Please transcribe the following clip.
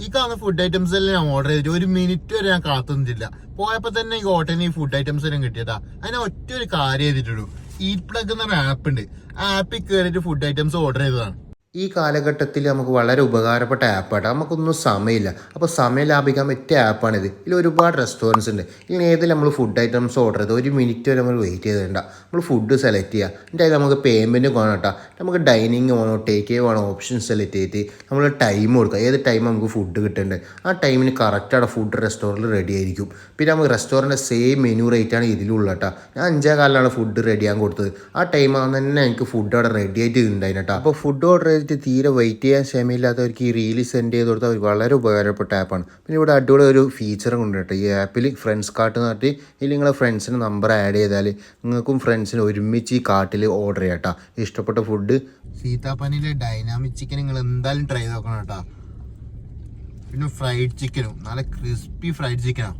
ഈ കാണുന്ന food items എല്ലാം ഞാൻ ഓർഡർ ചെയ്തിട്ട് ഒരു മിനിറ്റ് വരെ ഞാൻ കാത്തുന്നില്ല പോയപ്പോൾ തന്നെ ഈ ഹോട്ടലിൽ ഈ ഫുഡ് ഐറ്റംസ് എല്ലാം കിട്ടിയതാ. അതിനെ ഒറ്റ ഒരു കാര്യം ചെയ്തിട്ടുള്ളൂ. ഈറ്റ് പ്ലഗ് എന്നൊരു ആപ്പ് ഉണ്ട്. ആ ആപ്പിൽ കയറിയിട്ട് ഫുഡ് ഐറ്റംസ് ഓർഡർ ചെയ്തതാണ്. ഈ കാലഘട്ടത്തിൽ നമുക്ക് വളരെ ഉപകാരപ്പെട്ട ആപ്പാണ്. നമുക്കൊന്നും സമയമില്ല. അപ്പോൾ സമയം ലാഭിക്കാൻ പറ്റിയ ആപ്പാണിത് ഇതിൽ ഒരുപാട് റെസ്റ്റോറന്റ്സ് ഉണ്ട്. ഇതിൽ ഏതിൽ നമ്മൾ ഫുഡ് ഐറ്റംസ് ഓർഡർ ചെയ്ത് ഒരു മിനിറ്റ് വരെ നമ്മൾ വെയിറ്റ് ചെയ്തിട്ടുണ്ട് നമ്മൾ ഫുഡ് സെലക്ട് ചെയ്യുക. എന്നിട്ട് നമുക്ക് പേയ്മെന്റ് വേണം കേട്ടോ. നമുക്ക് ഡൈനിങ് വേണോ ടേക്ക് വേണോ ഓപ്ഷൻ സെലക്ട് ചെയ്തിട്ട് നമ്മൾ ടൈം കൊടുക്കുക. ഏത് ടൈം നമുക്ക് ഫുഡ് കിട്ടുന്നുണ്ട് ആ ടൈമിന് കറക്റ്റാണ് ഫുഡ് റെസ്റ്റോറന്റിൽ റെഡി ആയിരിക്കും. പിന്നെ നമുക്ക് റെസ്റ്റോറന്റ് സെയിം മെനു റേറ്റ് ആണ് ഇതിലുള്ള കേട്ടോ. ഞാൻ അഞ്ചേ കാലിലാണ് ഫുഡ് റെഡിയാകാൻ കൊടുത്തത്. ആ ടൈം ആകുന്ന തന്നെ എനിക്ക് ഫുഡ് അവിടെ റെഡി ആയിട്ട് ഉണ്ടായിരുന്നു കേട്ടോ. അപ്പോൾ ഫുഡ് ഓർഡർ ചെയ്തിട്ട് തീരെ വെയിറ്റ് ചെയ്യാൻ ക്ഷമയില്ലാത്തവർക്ക് ഈ റീൽ സെൻഡ് ചെയ്ത് കൊടുത്താൽ വളരെ ഉപകാരപ്പെട്ട ആപ്പാണ് പിന്നെ ഇവിടെ അടിപൊളി ഒരു ഉണ്ട് കേട്ടോ. ഈ ആപ്പിൽ ഫ്രണ്ട്സ് കാർട്ട് എന്ന് പറഞ്ഞിട്ട് ഇതിൽ നിങ്ങളെ ഫ്രണ്ട്സിന് നമ്പർ ആഡ് ചെയ്താൽ നിങ്ങൾക്കും ഫ്രണ്ട്സിന് ഒരുമിച്ച് ഈ കാർട്ടിൽ ഓർഡർ ചെയ്യാം കേട്ടോ. ഇഷ്ടപ്പെട്ട ഫുഡ് സീതാപ്പനിലെ ഡൈനാമിക് ചിക്കൻ നിങ്ങൾ എന്തായാലും ട്രൈ നോക്കണം കേട്ടോ. പിന്നെ ഫ്രൈഡ് ചിക്കനും നല്ല ക്രിസ്പി ഫ്രൈഡ് ചിക്കനാ